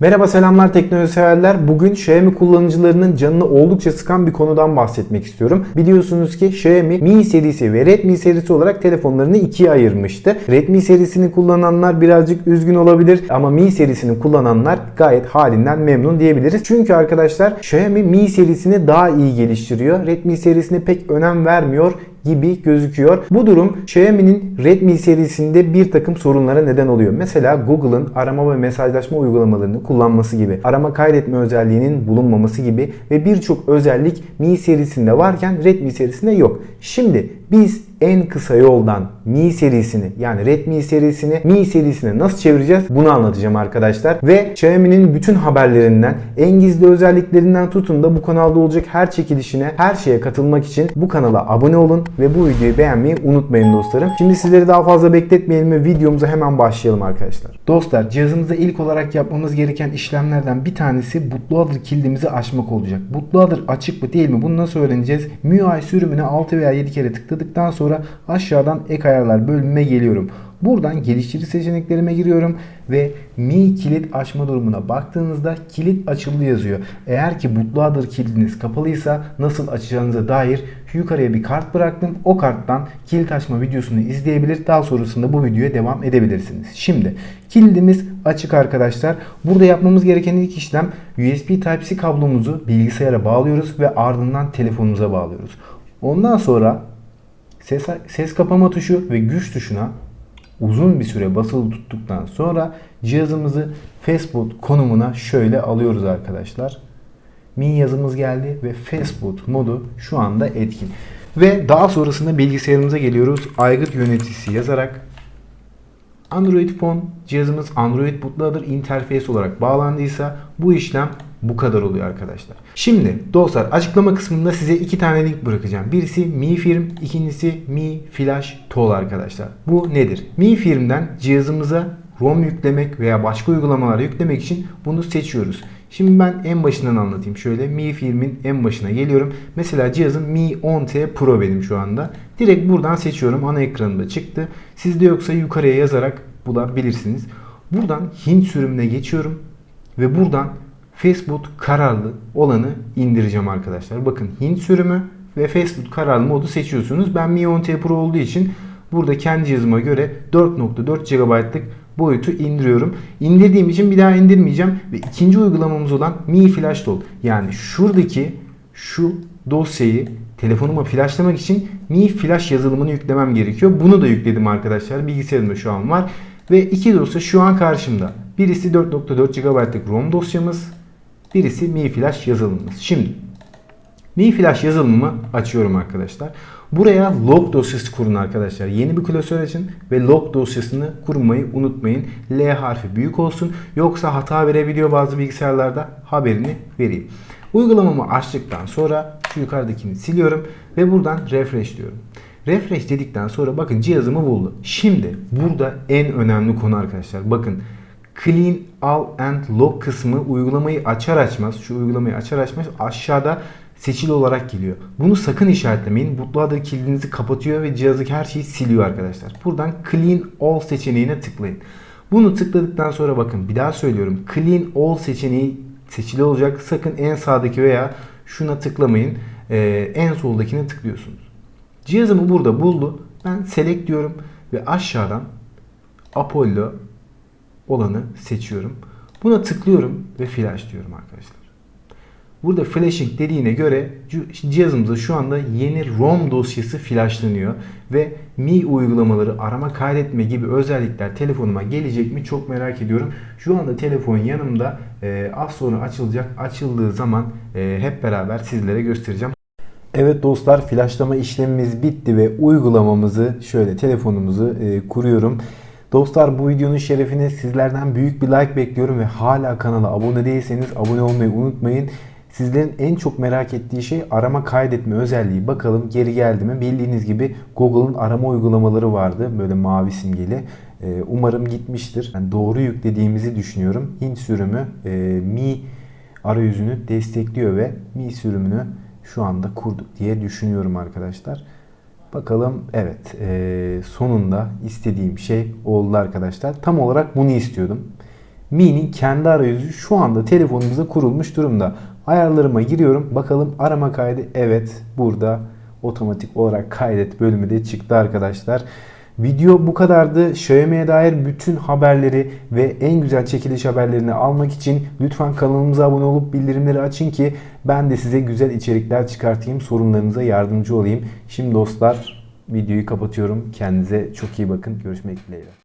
Merhaba selamlar teknoloji severler. Bugün Xiaomi kullanıcılarının canını oldukça sıkan bir konudan bahsetmek istiyorum. Biliyorsunuz ki Xiaomi Mi serisi ve Redmi serisi olarak telefonlarını ikiye ayırmıştı. Redmi serisini kullananlar birazcık üzgün olabilir ama Mi serisini kullananlar gayet halinden memnun diyebiliriz. Çünkü arkadaşlar Xiaomi Mi serisini daha iyi geliştiriyor. Redmi serisine pek önem vermiyor gibi gözüküyor. Bu durum Xiaomi'nin Redmi serisinde bir takım sorunlara neden oluyor. Mesela Google'ın arama ve mesajlaşma uygulamalarını kullanması gibi, arama kaydetme özelliğinin bulunmaması gibi ve birçok özellik Mi serisinde varken Redmi serisinde yok. Şimdi biz en kısa yoldan Mi serisini yani Redmi serisini Mi serisine nasıl çevireceğiz bunu anlatacağım arkadaşlar. Ve Xiaomi'nin bütün haberlerinden, en gizli özelliklerinden tutun da bu kanalda olacak her çekilişine, her şeye katılmak için bu kanala abone olun ve bu videoyu beğenmeyi unutmayın dostlarım. Şimdi sizleri daha fazla bekletmeyelim ve videomuza hemen başlayalım arkadaşlar. Dostlar cihazımızda ilk olarak yapmamız gereken işlemlerden bir tanesi bootloader kilidimizi açmak olacak. Bootloader açık mı değil mi bunu nasıl öğreneceğiz? MIUI sürümüne 6 veya 7 kere tıkladıktan sonra aşağıdan ek ayarlar bölümüne geliyorum. Buradan geliştirici seçeneklerime giriyorum ve Mi kilit açma durumuna baktığınızda kilit açıldı yazıyor. Eğer ki bootloader kilidiniz kapalıysa nasıl açacağınıza dair yukarıya bir kart bıraktım. O karttan kilit açma videosunu izleyebilir. Daha sonrasında bu videoya devam edebilirsiniz. Şimdi kilidimiz açık arkadaşlar. Burada yapmamız gereken ilk işlem USB Type-C kablomuzu bilgisayara bağlıyoruz ve ardından telefonumuza bağlıyoruz. Ondan sonra ses, ses kapama tuşu ve güç tuşuna uzun bir süre basılı tuttuktan sonra cihazımızı fastboot konumuna şöyle alıyoruz arkadaşlar. Mi yazımız geldi ve fastboot modu şu anda etkin. Ve daha sonrasında bilgisayarımıza geliyoruz. Aygıt yöneticisi yazarak Android Phone cihazımız Android bootloader interface olarak bağlandıysa bu işlem bu kadar oluyor arkadaşlar. Şimdi dostlar açıklama kısmında size iki tane link bırakacağım. Birisi Mi Firm, ikincisi Mi Flash Tool arkadaşlar. Bu nedir? Mi Firm'den cihazımıza ROM yüklemek veya başka uygulamalar yüklemek için bunu seçiyoruz. Şimdi ben en başından anlatayım. Şöyle Mi Firm'in en başına geliyorum. Mesela cihazım Mi 10T Pro benim şu anda. Direkt buradan seçiyorum. Ana ekranında çıktı. Sizde yoksa yukarıya yazarak bulabilirsiniz. Buradan Hint sürümüne geçiyorum. Ve buradan Facebook kararlı olanı indireceğim arkadaşlar. Bakın Hint sürümü ve Facebook kararlı modu seçiyorsunuz. Ben Mi 10T Pro olduğu için burada kendi cihazıma göre 4.4 GB'lık boyutu indiriyorum. İndirdiğim için bir daha indirmeyeceğim ve ikinci uygulamamız olan Mi Flash Tool yani şuradaki şu dosyayı telefonuma flashlamak için Mi Flash yazılımını yüklemem gerekiyor. Bunu da yükledim arkadaşlar. Bilgisayarımda şu an var. Ve iki dosya şu an karşımda. Birisi 4.4 GB'lık ROM dosyamız. Birisi Mi Flash yazılımımız. Şimdi Mi Flash yazılımımı açıyorum arkadaşlar. Buraya log dosyası kurun arkadaşlar. Yeni bir klasör açın ve log dosyasını kurmayı unutmayın. L harfi büyük olsun. Yoksa hata verebiliyor bazı bilgisayarlarda. Haberini vereyim. Uygulamamı açtıktan sonra şu yukarıdakini siliyorum ve buradan refresh diyorum. Refresh dedikten sonra bakın cihazımı buldu. Şimdi burada en önemli konu arkadaşlar. Bakın Clean All and Log kısmı uygulamayı açar açmaz, şu uygulamayı açar açmaz aşağıda seçili olarak geliyor. Bunu sakın işaretlemeyin. Bootloader kilidinizi kapatıyor ve cihazı her şeyi siliyor arkadaşlar. Buradan Clean All seçeneğine tıklayın. Bunu tıkladıktan sonra bakın bir daha söylüyorum. Clean All seçeneği seçili olacak. Sakın en sağdaki veya şuna tıklamayın. Ee, en soldakine tıklıyorsunuz. Cihazımı burada buldu. Ben select diyorum ve aşağıdan Apollo olanı seçiyorum. Buna tıklıyorum ve flash diyorum arkadaşlar. Burada flashing dediğine göre cihazımıza şu anda yeni ROM dosyası flashlanıyor ve Mi uygulamaları arama kaydetme gibi özellikler telefonuma gelecek mi çok merak ediyorum. Şu anda telefon yanımda e, az sonra açılacak. Açıldığı zaman e, hep beraber sizlere göstereceğim. Evet dostlar flashlama işlemimiz bitti ve uygulamamızı şöyle telefonumuzu e, kuruyorum. Dostlar bu videonun şerefine sizlerden büyük bir like bekliyorum ve hala kanala abone değilseniz abone olmayı unutmayın. Sizlerin en çok merak ettiği şey arama kaydetme özelliği. Bakalım geri geldi mi? Bildiğiniz gibi Google'ın arama uygulamaları vardı. Böyle mavi simgeli. Ee, umarım gitmiştir. Yani doğru yüklediğimizi düşünüyorum. Hint sürümü e, Mi arayüzünü destekliyor ve Mi sürümünü şu anda kurduk diye düşünüyorum arkadaşlar. Bakalım evet e, sonunda istediğim şey oldu arkadaşlar. Tam olarak bunu istiyordum. Mi'nin kendi arayüzü şu anda telefonumuza kurulmuş durumda. Ayarlarıma giriyorum. Bakalım arama kaydı. Evet burada otomatik olarak kaydet bölümü de çıktı arkadaşlar. Video bu kadardı. Xiaomi'ye dair bütün haberleri ve en güzel çekiliş haberlerini almak için lütfen kanalımıza abone olup bildirimleri açın ki ben de size güzel içerikler çıkartayım, sorunlarınıza yardımcı olayım. Şimdi dostlar videoyu kapatıyorum. Kendinize çok iyi bakın. Görüşmek dileğiyle.